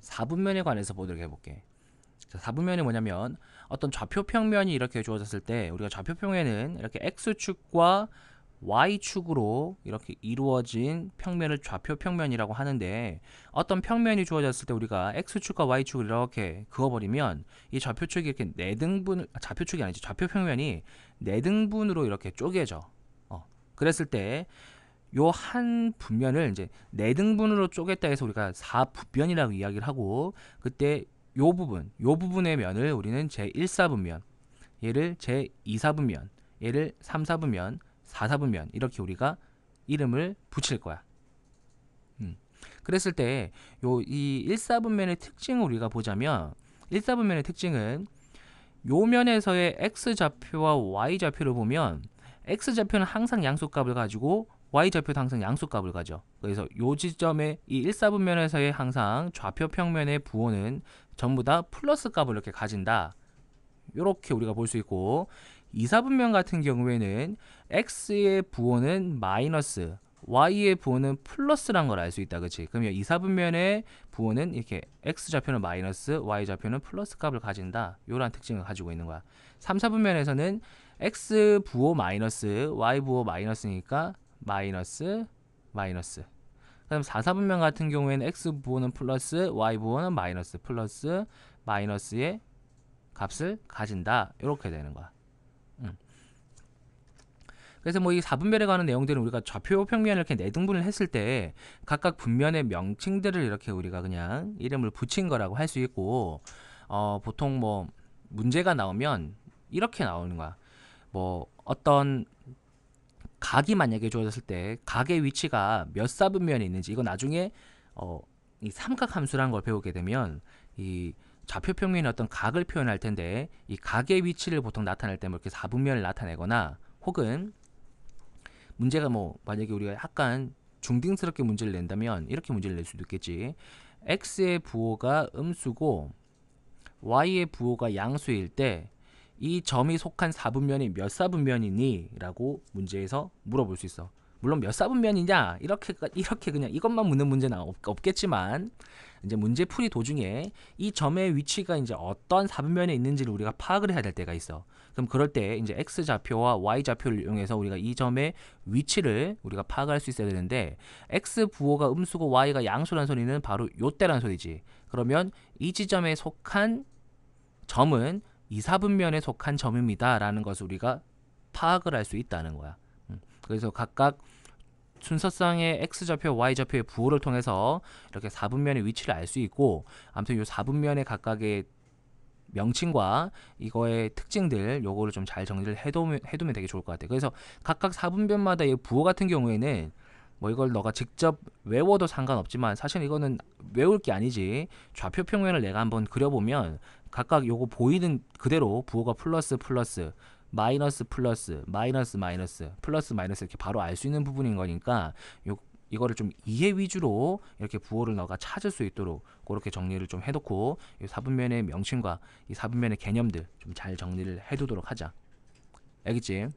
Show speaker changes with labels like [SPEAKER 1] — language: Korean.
[SPEAKER 1] 4분면에 관해서 보도록 해볼게. 자, 4분면이 뭐냐면 어떤 좌표 평면이 이렇게 주어졌을 때 우리가 좌표 평면은 이렇게 x축과 y축으로 이렇게 이루어진 평면을 좌표 평면이라고 하는데 어떤 평면이 주어졌을 때 우리가 x축과 y축을 이렇게 그어버리면 이 좌표축이 이렇게 네 등분 아, 좌표축이 아니지 좌표 평면이 네 등분으로 이렇게 쪼개져. 어, 그랬을 때 요 한 분면을 이제 네 등분으로 쪼갰다 해서 우리가 4분면이라고 이야기를 하고 그때 요 부분, 요 부분의 면을 우리는 제1사분면, 얘를 제2사분면, 얘를 3사분면, 4사분면 이렇게 우리가 이름을 붙일 거야. 음. 그랬을 때 요 이 1사분면의 특징을 우리가 보자면 1사분면의 특징은 요 면에서의 x 좌표와 y 좌표를 보면 x 좌표는 항상 양수값을 가지고 y 좌표도 항상 양수값을 가져. 그래서 요 지점에 이 1사분면에서의 항상 좌표 평면의 부호는 전부 다 플러스 값을 이렇게 가진다. 이렇게 우리가 볼 수 있고 2사분면 같은 경우에는 x의 부호는 마이너스 y의 부호는 플러스란 걸 알 수 있다. 그치? 그러면 2사분면의 부호는 이렇게 x 좌표는 마이너스 y 좌표는 플러스 값을 가진다. 이런 특징을 가지고 있는 거야. 3사분면에서는 x 부호 마이너스 y 부호 마이너스니까 마이너스 마이너스. 그다음 4사분면 같은 경우에는 x 부호는 플러스 y 부호는 마이너스 플러스 마이너스의 값을 가진다. 이렇게 되는 거야. 음. 그래서 뭐 이 4분면에 관한 내용들은 우리가 좌표 평면을 이렇게 네등분을 했을 때 각각 분면의 명칭들을 이렇게 우리가 그냥 이름을 붙인 거라고 할 수 있고 어 보통 뭐 문제가 나오면 이렇게 나오는 거야. 뭐 어떤 각이 만약에 주어졌을 때 각의 위치가 몇 사분면에 있는지 이거 나중에 어, 이 삼각 함수라는 걸 배우게 되면 이 좌표 평면의 어떤 각을 표현할 텐데 이 각의 위치를 보통 나타낼 때 뭐 이렇게 사분면을 나타내거나 혹은 문제가 뭐 만약에 우리가 약간 중딩스럽게 문제를 낸다면 이렇게 문제를 낼 수도 있겠지. X의 부호가 음수고 y의 부호가 양수일 때 이 점이 속한 사분면이 몇 사분면이니? 라고 문제에서 물어볼 수 있어. 물론 몇 사분면이냐? 이렇게 이렇게 그냥 이것만 묻는 문제는 없, 없겠지만 이제 문제 풀이 도중에 이 점의 위치가 이제 어떤 사분면에 있는지를 우리가 파악을 해야 될 때가 있어. 그럼 그럴 때 이제 x 좌표와 y 좌표를 이용해서 우리가 이 점의 위치를 우리가 파악할 수 있어야 되는데 x 부호가 음수고 y가 양수라는 소리는 바로 요때라는 소리지. 그러면 이 지점에 속한 점은 이사분면에 속한 점입니다. 라는 것을 우리가 파악을 할 수 있다는 거야. 음, 그래서 각각 순서상의 x좌표, y좌표의 부호를 통해서 이렇게 4분면의 위치를 알 수 있고 아무튼 이 4분면의 각각의 명칭과 이거의 특징들 요거를 좀 잘 정리를 해두면, 해두면 되게 좋을 것 같아요. 그래서 각각 4분면마다 이 부호 같은 경우에는 뭐 이걸 너가 직접 외워도 상관없지만 사실 이거는 외울 게 아니지 좌표 평면을 내가 한번 그려보면 각각 요거 보이는 그대로 부호가 플러스 플러스 마이너스 플러스 마이너스 마이너스 플러스 마이너스 이렇게 바로 알 수 있는 부분인 거니까 요 이거를 좀 이해 위주로 이렇게 부호를 너가 찾을 수 있도록 그렇게 정리를 좀 해놓고 이 사분면의 명칭과 이 사분면의 개념들 좀 잘 정리를 해두도록 하자. 알겠지?